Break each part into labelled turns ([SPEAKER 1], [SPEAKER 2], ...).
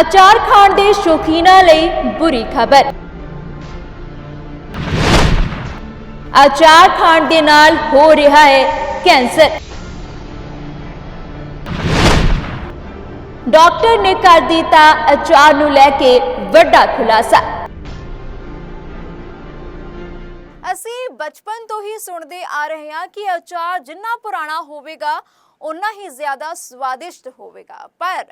[SPEAKER 1] ਅਚਾਰ ਖਾਣ ਦੇ ਸ਼ੌਕੀਨਾਂ ਲਈ ਬੁਰੀ ਖਬਰ। ਅਚਾਰ ਖਾਣ ਦੇ ਨਾਲ ਹੋ ਰਿਹਾ ਹੈ ਕੈਂਸਰ। ਡਾਕਟਰ ਨੇ ਕਰ ਦਿੱਤਾ ਅਚਾਰ ਨੂੰ ਲੈ ਕੇ ਵੱਡਾ ਖੁਲਾਸਾ।
[SPEAKER 2] ਅਸੀਂ ਬਚਪਨ ਤੋਂ ਹੀ ਸੁਣਦੇ ਆ ਰਹੇ ਹਾਂ ਕਿ ਅਚਾਰ ਜਿੰਨਾ ਪੁਰਾਣਾ ਹੋਵੇਗਾ ਉਨਾ ਹੀ ਜ਼ਿਆਦਾ ਸਵਾਦਿਸ਼ਟ ਹੋਵੇਗਾ। ਪਰ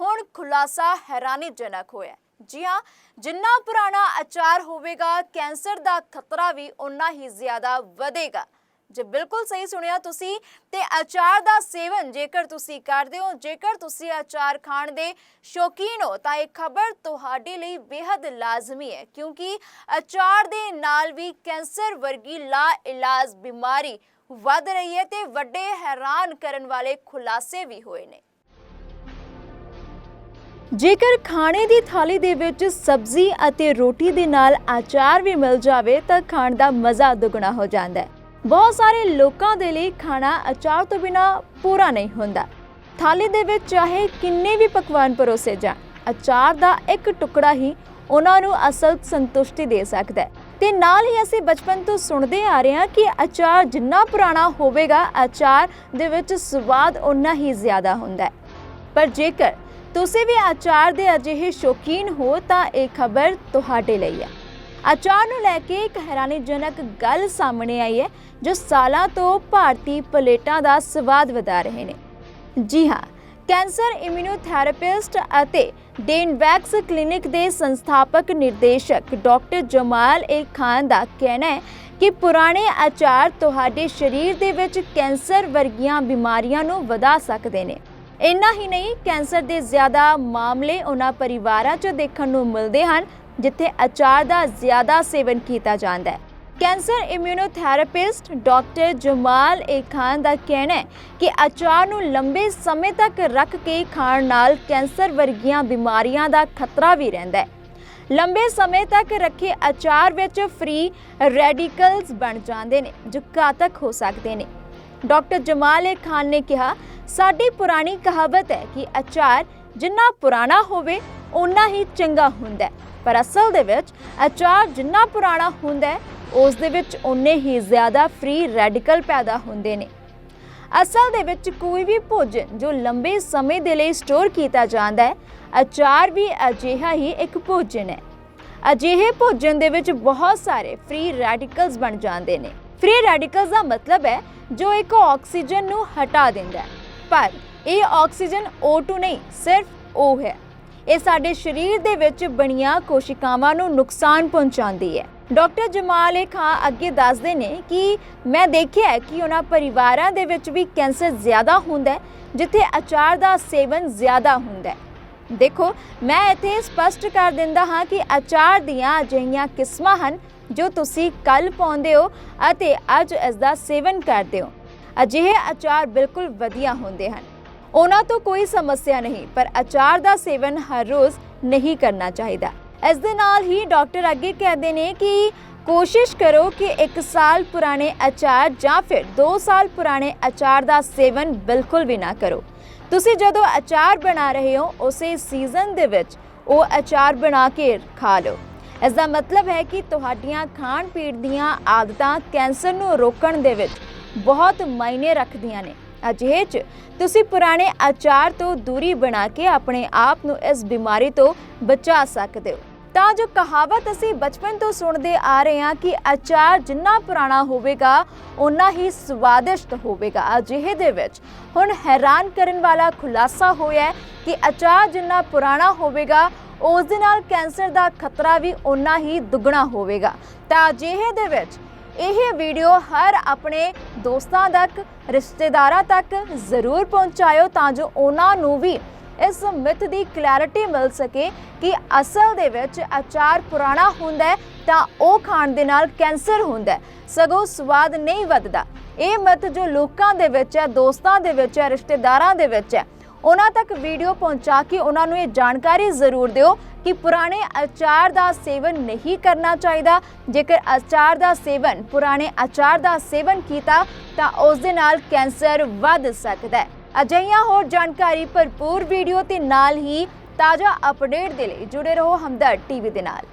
[SPEAKER 2] ਹੁਣ ਖੁਲਾਸਾ ਹੈਰਾਨੀਜਨਕ ਹੋਇਆ ਜੀ ਹਾਂ, ਜਿੰਨਾ ਪੁਰਾਣਾ ਅਚਾਰ ਹੋਵੇਗਾ, ਕੈਂਸਰ ਦਾ ਖਤਰਾ ਵੀ ਉਨਾ ਹੀ ਜ਼ਿਆਦਾ ਵਧੇਗਾ। ਜੇ ਬਿਲਕੁਲ ਸਹੀ ਸੁਣਿਆ ਤੁਸੀਂ, ਤੇ ਅਚਾਰ ਦਾ ਸੇਵਨ ਜੇਕਰ ਤੁਸੀਂ ਕਰਦੇ ਹੋ, ਜੇਕਰ ਤੁਸੀਂ ਅਚਾਰ ਖਾਣ ਦੇ ਸ਼ੌਕੀਨ ਹੋ, ਤਾਂ ਇਹ ਖਬਰ ਤੁਹਾਡੇ ਲਈ ਬੇहद ਲਾਜ਼ਮੀ ਹੈ, ਕਿਉਂਕਿ ਅਚਾਰ ਦੇ ਨਾਲ ਵੀ ਕੈਂਸਰ ਵਰਗੀ ਲਾ ਇਲਾਜ ਬਿਮਾਰੀ ਵੱਧ ਰਹੀ ਹੈ ਤੇ ਵੱਡੇ ਹੈਰਾਨ ਕਰਨ ਵਾਲੇ ਖੁਲਾਸੇ ਵੀ ਹੋਏ ਨੇ।
[SPEAKER 1] ਜੇਕਰ ਖਾਣੇ ਦੀ ਥਾਲੀ ਦੇ ਵਿੱਚ ਸਬਜ਼ੀ ਅਤੇ ਰੋਟੀ ਦੇ ਨਾਲ ਅਚਾਰ ਵੀ ਮਿਲ ਜਾਵੇ, ਤਾਂ ਖਾਣ ਦਾ ਮਜ਼ਾ ਦੁੱਗਣਾ ਹੋ ਜਾਂਦਾ ਹੈ। ਬਹੁਤ ਸਾਰੇ ਲੋਕਾਂ ਦੇ ਲਈ ਖਾਣਾ ਅਚਾਰ ਤੋਂ ਬਿਨਾ ਪੂਰਾ ਨਹੀਂ ਹੁੰਦਾ। ਥਾਲੀ ਦੇ ਵਿੱਚ ਚਾਹੇ ਕਿੰਨੇ ਵੀ ਪਕਵਾਨ ਪਰੋਸੇ ਜਾਣ ਅਚਾਰ ਦਾ ਇੱਕ ਟੁਕੜਾ ਹੀ ਉਹਨਾਂ ਨੂੰ ਅਸਲ ਸੰਤੁਸ਼ਟੀ ਦੇ ਸਕਦਾ ਹੈ। ਤੇ ਨਾਲ ਹੀ ਅਸੀਂ ਬਚਪਨ ਤੋਂ ਸੁਣਦੇ ਆ ਰਹੇ ਹਾਂ ਕਿ ਅਚਾਰ ਜਿੰਨਾ ਪੁਰਾਣਾ ਹੋਵੇਗਾ ਅਚਾਰ ਦੇ ਵਿੱਚ ਸਵਾਦ ਉਨਾ ਹੀ ਜ਼ਿਆਦਾ ਹੁੰਦਾ ਹੈ। ਪਰ ਜੇਕਰ ਤੁਸੀਂ ਵੀ ਅਚਾਰ ਦੇ ਅਜਿਹੇ ਸ਼ੌਕੀਨ ਹੋ ਤਾਂ ਇਹ ਖਬਰ ਤੁਹਾਡੇ ਲਈ ਹੈ। ਅਚਾਰ ਨੂੰ ਲੈ ਕੇ ਇੱਕ ਹੈਰਾਨੀਜਨਕ ਗੱਲ ਸਾਹਮਣੇ ਆਈ ਹੈ, ਜੋ ਸਾਲਾਂ ਤੋਂ ਭਾਰਤੀ ਪਲੇਟਾਂ ਦਾ ਸਵਾਦ ਵਧਾ ਰਹੇ ਨੇ। ਜੀ ਹਾਂ, ਕੈਂਸਰ ਇਮਿਊਨੋਥੈਰੇਪਿਸਟ ਅਤੇ ਡੇਨਵੈਕਸ ਕਲੀਨਿਕ ਦੇ ਸੰਸਥਾਪਕ ਨਿਰਦੇਸ਼ਕ ਡਾਕਟਰ ਜਮਾਲ ਏ ਖਾਨ ਦਾ ਕਹਿਣਾ ਹੈ ਕਿ ਪੁਰਾਣੇ ਅਚਾਰ ਤੁਹਾਡੇ ਸਰੀਰ ਦੇ ਵਿੱਚ ਕੈਂਸਰ ਵਰਗੀਆਂ ਬਿਮਾਰੀਆਂ ਨੂੰ ਵਧਾ ਸਕਦੇ ਨੇ। ਇੰਨਾ ਹੀ ਨਹੀਂ, ਕੈਂਸਰ ਦੇ ਜ਼ਿਆਦਾ ਮਾਮਲੇ ਉਹਨਾਂ ਪਰਿਵਾਰਾਂ 'ਚ ਦੇਖਣ ਨੂੰ ਮਿਲਦੇ ਹਨ, ਜਿੱਥੇ ਅਚਾਰ ਦਾ ਜ਼ਿਆਦਾ ਸੇਵਨ ਕੀਤਾ ਜਾਂਦਾ ਹੈ। Cancer immunotherapist doctor Jamal A Khan ਦਾ ਕਹਿਣਾ ਹੈ ਕਿ ਅਚਾਰ ਨੂੰ ਲੰਬੇ ਸਮੇਂ ਤੱਕ ਰੱਖ ਕੇ ਖਾਣ ਨਾਲ ਕੈਂਸਰ ਵਰਗੀਆਂ ਬਿਮਾਰੀਆਂ ਦਾ ਖਤਰਾ ਵੀ ਰਹਿੰਦਾ ਹੈ। ਲੰਬੇ ਸਮੇਂ ਤੱਕ ਰੱਖੇ ਅਚਾਰ ਵਿੱਚ ਫ੍ਰੀ ਰੈਡੀਕਲਸ ਬਣ ਜਾਂਦੇ ਨੇ, ਜੋ ਘਾਤਕ ਹੋ ਸਕਦੇ ਨੇ। ਡਾਕਟਰ ਜਮਾਲ ਏ ਖਾਨ ਨੇ ਕਿਹਾ ਸਾਡੀ ਪੁਰਾਣੀ ਕਹਾਵਤ ਹੈ ਕਿ ਅਚਾਰ ਜਿੰਨਾ ਪੁਰਾਣਾ ਹੋਵੇ, ਓਨਾ ਹੀ ਚੰਗਾ ਹੁੰਦਾ ਹੈ। ਪਰ ਅਸਲ ਦੇ ਵਿੱਚ ਅਚਾਰ ਜਿੰਨਾ ਪੁਰਾਣਾ ਹੁੰਦਾ ਹੈ, ਉਸ ਦੇ ਵਿੱਚ ਓਨੇ ਹੀ ਜ਼ਿਆਦਾ ਫ੍ਰੀ ਰੈਡੀਕਲ ਪੈਦਾ ਹੁੰਦੇ ਨੇ। ਅਸਲ ਦੇ ਵਿੱਚ ਕੋਈ ਵੀ ਭੋਜਨ ਜੋ ਲੰਬੇ ਸਮੇਂ ਦੇ ਲਈ ਸਟੋਰ ਕੀਤਾ ਜਾਂਦਾ ਹੈ ਅਚਾਰ ਵੀ ਅਜਿਹਾ ਹੀ ਇੱਕ ਭੋਜਨ ਹੈ। ਅਜਿਹੇ ਭੋਜਨ ਦੇ ਵਿੱਚ ਬਹੁਤ ਸਾਰੇ ਫ੍ਰੀ ਰੈਡੀਕਲਸ ਬਣ ਜਾਂਦੇ ਨੇ। ਫ੍ਰੀ ਰੈਡੀਕਲਸ ਦਾ ਮਤਲਬ ਹੈ ਜੋ ਇੱਕ ਆਕਸੀਜਨ ਨੂੰ ਹਟਾ ਦਿੰਦਾ ਹੈ। ਪਰ ਇਹ ਆਕਸੀਜਨ O2 ਨਹੀਂ, ਸਿਰਫ O ਹੈ। ਇਹ ਸਾਡੇ ਸਰੀਰ ਦੇ ਵਿੱਚ ਬਣੀਆਂ ਕੋਸ਼ਿਕਾਵਾਂ ਨੂੰ ਨੁਕਸਾਨ ਪਹੁੰਚਾਉਂਦੀ ਹੈ। ਡਾਕਟਰ ਜਮਾਲ ਏ ਖਾਂ ਅੱਗੇ ਦੱਸਦੇ ਨੇ ਕਿ ਮੈਂ ਦੇਖਿਆ ਹੈ ਕਿ ਉਹਨਾਂ ਪਰਿਵਾਰਾਂ ਦੇ ਵਿੱਚ ਵੀ ਕੈਂਸਰ ਜ਼ਿਆਦਾ ਹੁੰਦਾ ਹੈ, ਜਿੱਥੇ ਅਚਾਰ ਦਾ ਸੇਵਨ ਜ਼ਿਆਦਾ ਹੁੰਦਾ ਹੈ। ਦੇਖੋ, ਮੈਂ ਇੱਥੇ ਸਪਸ਼ਟ ਕਰ ਦਿੰਦਾ ਹਾਂ ਕਿ ਅਚਾਰ ਦੀਆਂ ਅਜਿਹੀਆਂ ਕਿਸਮਾਂ ਹਨ ਜੋ ਤੁਸੀਂ ਕੱਲ ਪਾਉਂਦੇ ਹੋ ਅਤੇ ਅੱਜ ਇਸ ਦਾ ਸੇਵਨ ਕਰਦੇ ਹੋ। ਅਜਿਹੇ ਅਚਾਰ ਬਿਲਕੁਲ ਵਧੀਆ ਹੁੰਦੇ ਹਨ। ਉਹਨਾਂ ਤੋਂ ਕੋਈ ਸਮੱਸਿਆ ਨਹੀਂ, ਪਰ ਅਚਾਰ ਦਾ ਸੇਵਨ ਹਰ ਰੋਜ਼ ਨਹੀਂ ਕਰਨਾ ਚਾਹੀਦਾ। ਇਸ ਦੇ ਨਾਲ ਹੀ ਡਾਕਟਰ ਅੱਗੇ ਕਹਿੰਦੇ ਨੇ ਕਿ ਕੋਸ਼ਿਸ਼ ਕਰੋ ਕਿ 1 ਸਾਲ ਪੁਰਾਣੇ ਅਚਾਰ ਜਾਂ ਫਿਰ 2 ਸਾਲ ਪੁਰਾਣੇ ਅਚਾਰ ਦਾ ਸੇਵਨ ਬਿਲਕੁਲ ਵੀ ਨਾ ਕਰੋ। ਤੁਸੀਂ ਜਦੋਂ ਅਚਾਰ ਬਣਾ ਰਹੇ ਹੋ, ਉਸੇ ਸੀਜ਼ਨ ਦੇ ਵਿੱਚ ਉਹ ਅਚਾਰ ਬਣਾ ਕੇ ਖਾ ਲਓ। ਇਸ ਦਾ ਮਤਲਬ ਹੈ ਕਿ ਤੁਹਾਡੀਆਂ ਖਾਣ ਪੀਣ ਦੀਆਂ ਆਦਤਾਂ ਕੈਂਸਰ ਨੂੰ ਰੋਕਣ ਦੇ ਵਿੱਚ ਬਹੁਤ ਮਾਇਨੇ ਰੱਖਦੀਆਂ ਨੇ। ਅਜਿਹੇ 'ਚ ਤੁਸੀਂ ਪੁਰਾਣੇ ਅਚਾਰ ਤੋਂ ਦੂਰੀ ਬਣਾ ਕੇ ਆਪਣੇ ਆਪ ਨੂੰ ਇਸ ਬਿਮਾਰੀ ਤੋਂ ਬਚਾ ਸਕਦੇ ਹੋ। ਤਾਂ ਜੋ ਕਹਾਵਤ ਅਸੀਂ ਬਚਪਨ ਤੋਂ ਸੁਣਦੇ ਆ ਰਹੇ ਹਾਂ ਕਿ ਅਚਾਰ ਜਿੰਨਾ ਪੁਰਾਣਾ ਹੋਵੇਗਾ ਉਨਾ ਹੀ ਸਵਾਦਿਸ਼ਟ ਹੋਵੇਗਾ। ਅਜਿਹੇ ਦੇ ਵਿੱਚ ਹੁਣ ਹੈਰਾਨ ਕਰਨ ਵਾਲਾ ਖੁਲਾਸਾ ਹੋਇਆ ਕਿ ਅਚਾਰ ਜਿੰਨਾ ਪੁਰਾਣਾ ਹੋਵੇਗਾ, ਉਸ ਦੇ ਨਾਲ ਕੈਂਸਰ ਦਾ ਖਤਰਾ ਵੀ ਉਨਾ ਹੀ ਦੁੱਗਣਾ ਹੋਵੇਗਾ। ਤਾਂ ਅਜਿਹੇ ਦੇ ਵਿੱਚ ਇਹ ਵੀਡੀਓ ਹਰ ਆਪਣੇ ਦੋਸਤਾਂ ਤੱਕ, ਰਿਸ਼ਤੇਦਾਰਾਂ ਤੱਕ ਜ਼ਰੂਰ ਪਹੁੰਚਾਇਓ ਤਾਂ ਜੋ ਉਹਨਾਂ ਨੂੰ ਵੀ ਇਸ ਮਿਥ ਦੀ ਕਲੈਰਿਟੀ ਮਿਲ ਸਕੇ ਕਿ ਅਸਲ ਦੇ ਵਿੱਚ ਅਚਾਰ ਪੁਰਾਣਾ ਹੁੰਦਾ ਤਾਂ ਉਹ ਖਾਣ ਦੇ ਨਾਲ ਕੈਂਸਰ ਹੁੰਦਾ ਸਗੋਂ ਸਵਾਦ ਨਹੀਂ ਵੱਧਦਾ। ਇਹ ਮਿਥ ਜੋ ਲੋਕਾਂ ਦੇ ਵਿੱਚ ਹੈ, ਦੋਸਤਾਂ ਦੇ ਵਿੱਚ ਹੈ, ਰਿਸ਼ਤੇਦਾਰਾਂ ਦੇ ਵਿੱਚ ਹੈ ਉਹਨਾਂ ਤੱਕ ਵੀਡੀਓ ਪਹੁੰਚਾ ਕੇ ਉਹਨਾਂ ਨੂੰ ਇਹ ਜਾਣਕਾਰੀ ਜ਼ਰੂਰ ਦਿਓ ਕਿ ਪੁਰਾਣੇ ਅਚਾਰ ਦਾ ਸੇਵਨ ਨਹੀਂ ਕਰਨਾ ਚਾਹੀਦਾ। ਜੇਕਰ ਅਚਾਰ ਦਾ ਸੇਵਨ, ਪੁਰਾਣੇ ਅਚਾਰ ਦਾ ਸੇਵਨ ਕੀਤਾ, ਤਾਂ ਉਸ ਦੇ ਨਾਲ ਕੈਂਸਰ ਵੱਧ ਸਕਦਾ ਹੈ। ਅਜਿਹੀਆਂ ਹੋਰ ਜਾਣਕਾਰੀ ਭਰਪੂਰ ਵੀਡੀਓ ਤੇ ਨਾਲ ਹੀ ਤਾਜ਼ਾ ਅਪਡੇਟ ਦੇ ਲਈ ਜੁੜੇ ਰਹੋ ਹਮਦਰਦ ਟੀਵੀ ਦੇ ਨਾਲ।